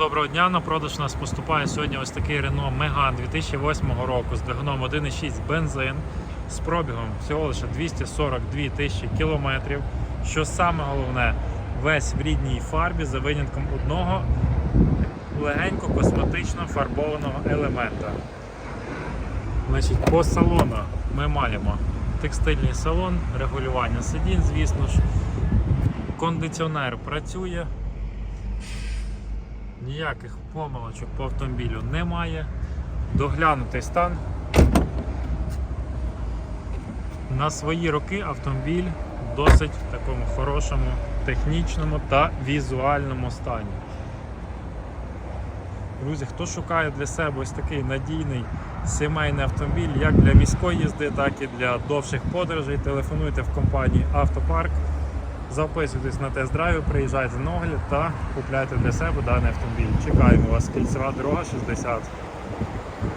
Доброго дня, на продаж у нас поступає сьогодні ось такий Renault Megane 2008 року з двигуном 1.6 бензин з пробігом всього лише 242 тисячі кілометрів. Що саме головне, весь в рідній фарбі за винятком одного легенько косметично фарбованого елемента. Значить, по салону ми маємо текстильний салон, регулювання сидінь, звісно ж. Кондиціонер працює, ніяких помилочок по автомобілю немає. Доглянутий стан. На свої роки автомобіль досить в такому хорошому технічному та візуальному стані. Друзі, хто шукає для себе ось такий надійний сімейний автомобіль, як для міської їзди, так і для довших подорожей, телефонуйте в компанії Автопарк. Записуйтесь на тест-драйв, приїжджайте на огляд та купляйте для себе даний автомобіль. Чекаємо вас, кільцева дорога 60.